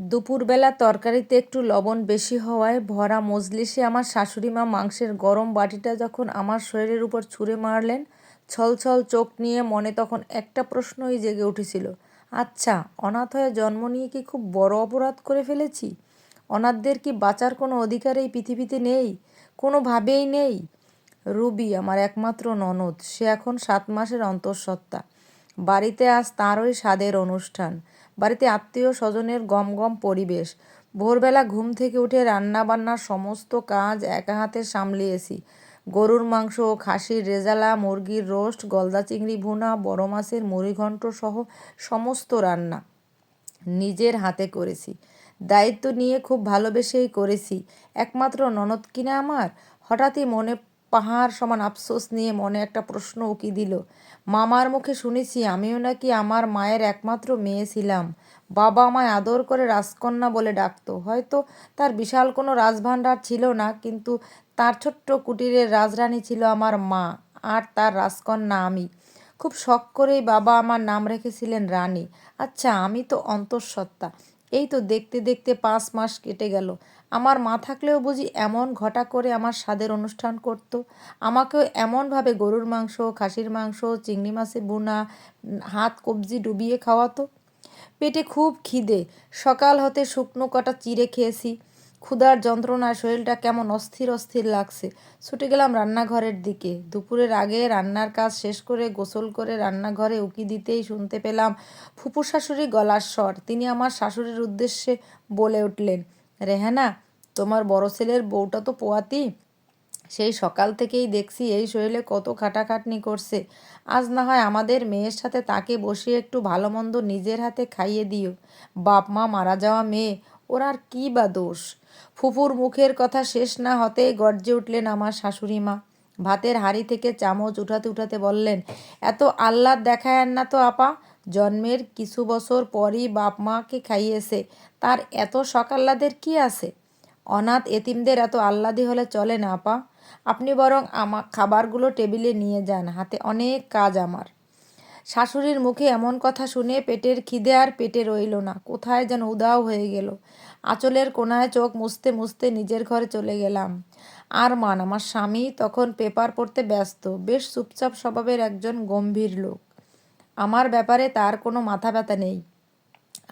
দুপুরবেলা তরকারিতে একটু লবণ বেশি হওয়ায় ভরা মজলিসে আমার শাশুড়ি মা মাংসের গরম বাটিটা যখন আমার শরীরের উপর ছুঁড়ে মারলেন ছলছল চোখ নিয়ে মনে তখন একটা প্রশ্নই জেগে উঠেছিল আচ্ছা অনাথ হয়ে জন্ম নিয়ে কি খুব বড় অপরাধ করে ফেলেছি? অনাথদের কি বাঁচার কোনো অধিকার এই পৃথিবীতে নেই? কোনোভাবেই নেই? রুবি, আমার একমাত্র ননদ, সে এখন সাত মাসের অন্তঃসত্ত্বা। বাড়িতে আজ তারই স্বাদের অনুষ্ঠান। বাড়িতে আত্মীয় স্বজনের গম গম পরিবেশ। ভোরবেলা ঘুম থেকে উঠে রান্না বান্নার সমস্ত কাজ একা হাতে সামলিয়েছি। গরুর মাংস, খাসির রেজালা, মুরগির রোস্ট, গলদা চিংড়ি ভুনা, বড় মাছের মুড়িঘণ্ট সহ সমস্ত রান্না নিজের হাতে করেছি। দায়িত্ব নিয়ে খুব ভালোবেসেই করেছি। একমাত্র ননদ কিনা আমার? হঠাৎই মনে পাহাড় সমান আফসোস নিয়ে মনে একটা প্রশ্ন উকি দিল। মামার মুখে শুনেছি, আমিও নাকি আমার মায়ের একমাত্র মেয়ে ছিলাম। বাবা আমায় আদর করে রাজকন্যা বলে ডাকতো। হয়তো তার বিশাল কোনো রাজভাণ্ডার ছিল না, কিন্তু তার ছোট্ট কুটিরের রাজরানী ছিল আমার মা আর তার রাজকন্যা আমি। খুব শখ করেই বাবা আমার নাম রেখেছিলেন রানী। আচ্ছা আমি তো অন্তঃসত্ত্বা। এই তো দেখতে দেখতে পাঁচ মাস কেটে গেল। আমার মা থাকলেও বুঝি এমন ঘটা করে আমার স্বাদের অনুষ্ঠান করত। আমাকেও এমনভাবে গরুর মাংস, খাসির মাংস, চিংড়ি মাছের বোনা হাত কবজি ডুবিয়ে খাওয়াতো। পেটে খুব খিদে। সকাল হতে শুকনো কটা চিড়ে খেয়েছি। ক্ষুধার যন্ত্রণায় শরীরটা কেমন অস্থির অস্থির লাগছে। ছুটে গেলাম রান্নাঘরের দিকে। দুপুরের আগে রান্নার কাজ শেষ করে গোসল করে রান্নাঘরে উকি দিতেই শুনতে পেলাম ফুপু শাশুড়ি গলার স্বর। তিনি আমার শাশুড়ির উদ্দেশ্যে বলে উঠলেন রেহানা, তোমার বড় ছেলের বউটা তো পোয়াতি। সেই সকাল থেকেই দেখছি এই শরীরে কত খাটাখাটনি করছে। আজ না হয় আমাদের মেয়ের সাথে তাকে বসিয়ে একটু ভালো মন্দ নিজের হাতে খাইয়ে দিও। বাপ মা মারা যাওয়া মেয়ে, ওর আর কী বা দোষ? ফুফুর মুখের কথা শেষ না হতেই গর্জে উঠলেন আমার শাশুড়ি মা। ভাতের হাঁড়ি থেকে চামচ উঠাতে উঠাতে বললেন, এত আহ্লাদ দেখায় না তো আপা? জন্মের কিছু বছর পরই বাপ মাকে খাইয়েছে। তার এত সকাল্লাদের কি আছে? অনাথ এতিমদের এত আহ্লাদি হলে চলে না, আপা। আপনি বরং আমা খাবারগুলো টেবিলে নিয়ে যান, হাতে অনেক কাজ আমার। শাশুড়ির মুখে এমন কথা শুনে পেটের খিদে আর পেটে রইল না, কোথায় যেন উদাও হয়ে গেল। আঁচলের কোনায় চোখ মুছতে মুছতে নিজের ঘরে চলে গেলাম। আর মান আমার স্বামী তখন পেপার পড়তে ব্যস্ত, বেশ চুপচাপ স্বভাবের একজন গম্ভীর লোক। আমার ব্যাপারে তার কোনো মাথা ব্যথা নেই।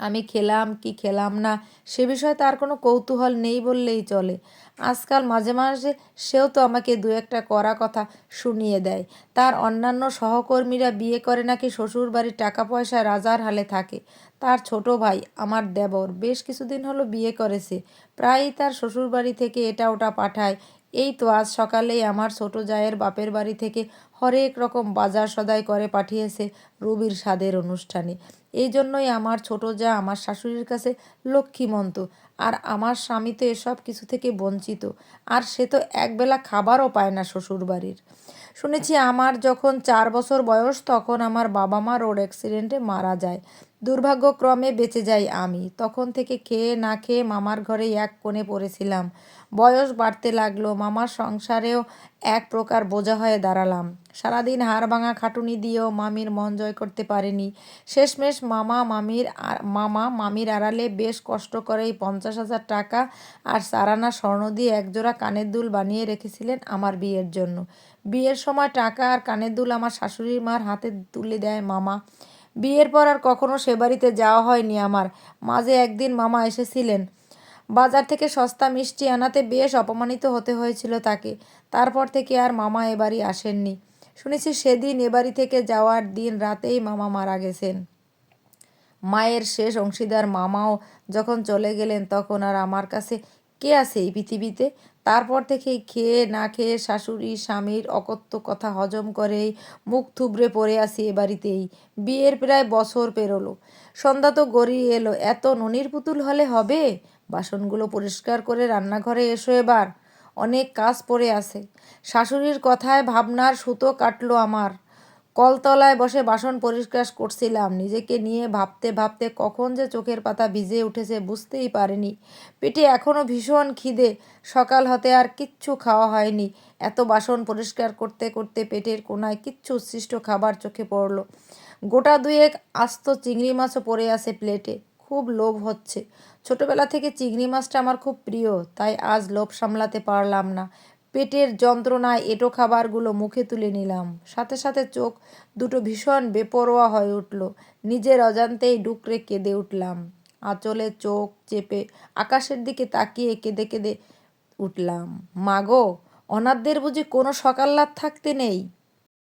আমি খেলাম কি খেলাম না, সে বিষয়ে তার কোনো কৌতূহল নেই বললেই চলে। আজকাল মাঝে মাঝে সেও তো আমাকে দু একটা করা কথা শুনিয়ে দেয়। তার অন্যান্য সহকর্মীরা বিয়ে করে নাকি শ্বশুর বাড়ির টাকা পয়সা রাজার হালে থাকে। তার ছোট ভাই, আমার দেবর, বেশ কিছুদিন হলো বিয়ে করেছে। প্রায়ই তার শ্বশুর বাড়ি থেকে এটা ওটা পাঠায়। এই তো আজ সকালেই আমার ছোট জায়ের বাপের বাড়ি থেকে হরেক রকম বাজার সদাই করে পাঠিয়েছে রবির স্বাদের অনুষ্ঠানে। এই জন্যই আমার ছোট যা আমার শাশুড়ির কাছে লক্ষ্মীমন্ত। আর আমার স্বামী তো এসব কিছু থেকে বঞ্চিত। আর সে তো একবেলা খাবারও পায় না শ্বশুর বাড়ির শুনেছি আমার যখন চার বছর বয়স তখন আমার বাবা মা রোড অ্যাক্সিডেন্টে মারা যায়। দুর্ভাগ্যক্রমে বেঁচে যাই আমি। তখন থেকে খেয়ে না খেয়ে মামার ঘরে এক কোণে পড়েছিলাম। বয়স বাড়তে লাগল, মামার সংসারেও এক প্রকার বোঝা হয়ে দাঁড়ালাম। সারাদিন হাড় ভাঙা খাটুনি দিয়েও মামির মন জয় করতে পারেনি। শেষমেশ মামা মামির মামা মামির আড়ালে বেশ কষ্ট করেই পঞ্চাশ হাজার টাকা আর সারানা স্বর্ণ দিয়ে একজোড়া কানের দুল বানিয়ে রেখেছিলেন আমার বিয়ের জন্য। বিয়ের সময় টাকা আর কানের দুল আমার শাশুড়ির মার হাতে তুলে দেয় মামা। বিয়ের পর আর কখনো সে বাড়িতে যাওয়া হয়নি আমার। মাঝে একদিন মামা এসেছিলেন। বাজার থেকে সস্তা মিষ্টি আনাতে বেশ অপমানিত হতে হয়েছিল তাকে। তারপর থেকে আর মামা এ বাড়ি আসেননি। শুনেছি সেদিন এ বাড়ি থেকে যাওয়ার দিন রাতেই মামা মারা গেছেন। মায়ের শেষ অংশীদার মামাও যখন চলে গেলেন তখন আর আমার কাছে কে আছে এই পৃথিবীতে? তারপর থেকেই খেয়ে না খেয়ে শাশুড়ি, স্বামীর অকথ্য কথা হজম করেই মুখ থুবড়ে পড়ে আসি এ বাড়িতেই। বিয়ের প্রায় বছর পেরোলো। সন্ধ্যা তো গড়িয়ে এলো। এত ননির পুতুল হলে হবে? বাসনগুলো পরিষ্কার করে রান্নাঘরে এসো এবার। অনেক কাজ পড়ে আছে। শাশুড়ির কথায় ভাবনার সুতো কাটলো আমার। কলতলায় বসে বাসন পরিষ্কার করছিলাম। নিজেকে নিয়ে ভাবতে ভাবতে কখন যে চোখের পাতা ভিজে উঠেছে বুঝতেই পারিনি। পেটে এখনও ভীষণ খিদে। সকাল হতে আর কিচ্ছু খাওয়া হয়নি। এত বাসন পরিষ্কার করতে করতে পেটের কোনায় কিচ্ছু উচ্ছিষ্ট খাবার চোখে পড়ল। গোটা দুয়েক আস্ত চিংড়ি মাছও পড়ে আছে প্লেটে। খুব লোভ হচ্ছে। ছোটবেলা থেকে চিংড়ি মাছটা আমার খুব প্রিয়, তাই আজ লোভ সামলাতে পারলাম না। পেটের যন্ত্রণায় এঁটো খাবারগুলো মুখে তুলে নিলাম। সাথে সাথে চোখ দুটো ভীষণ বেপরোয়া হয়ে উঠল। নিজের অজান্তেই ডুকরে কেঁদে উঠলাম। আঁচলে চোখ চেপে আকাশের দিকে তাকিয়ে কেঁদে কেঁদে উঠলাম। মাগো অনাথদের বুঝি কোনো সকাল্লাত থাকতে নেই?